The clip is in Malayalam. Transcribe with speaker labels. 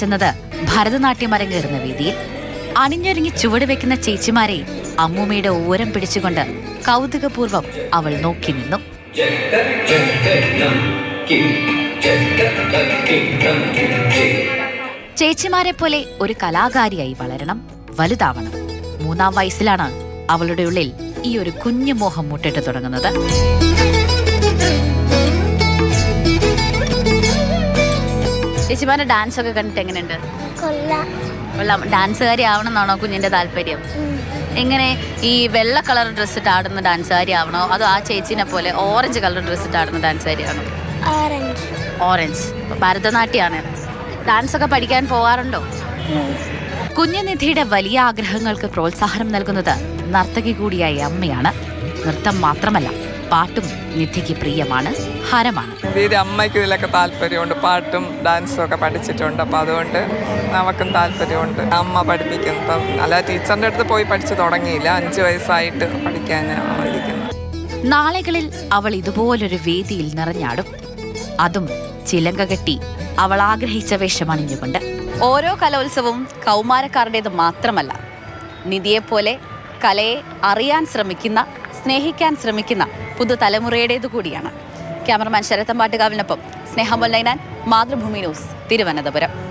Speaker 1: ചെന്നത് ഭരതനാട്യം അരങ്ങേറുന്ന വേദിയിൽ അണിഞ്ഞൊരുങ്ങി ചുവട് വെക്കുന്ന ചേച്ചിമാരെ അമ്മൂമ്മയുടെ ഓരം പിടിച്ചുകൊണ്ട് കൗതുകപൂർവം അവൾ നോക്കി നിന്നു. ചേച്ചിമാരെ പോലെ ഒരു കലാകാരിയായി വളരണം വലുതാവണം. മൂന്നാം വയസ്സിലാണ് അവളുടെ ഉള്ളിൽ ഈ ഒരു കുഞ്ഞു മോഹം മുട്ടിട്ട് തുടങ്ങുന്നത്. ചേച്ചിമാരുടെ ഡാൻസ് ഒക്കെ കണ്ടിട്ട് എങ്ങനെയുണ്ട്?
Speaker 2: കൊള്ളാം.
Speaker 1: ഡാൻസുകാരി ആവണമെന്നാണോ കുഞ്ഞിന്റെ താല്പര്യം? എങ്ങനെ ഈ വെള്ള കളർ ഡ്രസ് ഇട്ട് ആടുന്ന ഡാൻസുകാരി ആവണോ? അതോ ആ ചേച്ചിനെ പോലെ ഓറഞ്ച് കളർ ഡ്രസ് ഇട്ട് ആടുന്ന ഡാൻസുകാരി ആണോ
Speaker 2: ഓറഞ്ച്
Speaker 1: ഓറഞ്ച് ഭരതനാട്യമാണ്. ഡാൻസ് ഒക്കെ പഠിക്കാൻ പോവാറുണ്ടോ? കുഞ്ഞുനിധിയുടെ വലിയ ആഗ്രഹങ്ങൾക്ക് പ്രോത്സാഹനം നൽകുന്നത് നർത്തകി കൂടിയായ അമ്മയാണ്. നൃത്തം മാത്രമല്ല. പാട്ടും നിധിക്ക് പ്രിയമാണ് ഹരമാണ്.
Speaker 3: വീട് അമ്മയ്ക്ക് ഇതിലൊക്കെ താല്പര്യമുണ്ട്. പാട്ടും ഡാൻസും ഒക്കെ പഠിച്ചിട്ടുണ്ട്. അപ്പോൾ അതുകൊണ്ട് നമുക്കും താല്പര്യമുണ്ട്. അമ്മ പഠിപ്പിക്കുന്നു. അപ്പം അല്ല ടീച്ചറിന്റെ അടുത്ത് പോയി പഠിച്ചു തുടങ്ങിയില്ല. അഞ്ച് വയസ്സായിട്ട് പഠിക്കാൻ ഇരിക്കുന്നു.
Speaker 1: നാളുകളിൽ അവൾ ഇതുപോലൊരു വേദിയിൽ നിറഞ്ഞാടും. അതും ചിലങ്ക കെട്ടി അവൾ ആഗ്രഹിച്ച വേഷമണിഞ്ഞുകൊണ്ട്. ഓരോ കലോത്സവവും കൗമാരക്കാരുടേത് മാത്രമല്ല. നിധിയെപ്പോലെ കലയെ അറിയാൻ ശ്രമിക്കുന്ന സ്നേഹിക്കാൻ ശ്രമിക്കുന്ന പുതുതലമുറയുടേതു കൂടിയാണ് ക്യാമറമാൻ ശരത്തമ്പാട്ടുകാവിനൊപ്പം സ്നേഹമൊല്ലൈനാൻ മാതൃഭൂമി ന്യൂസ് തിരുവനന്തപുരം.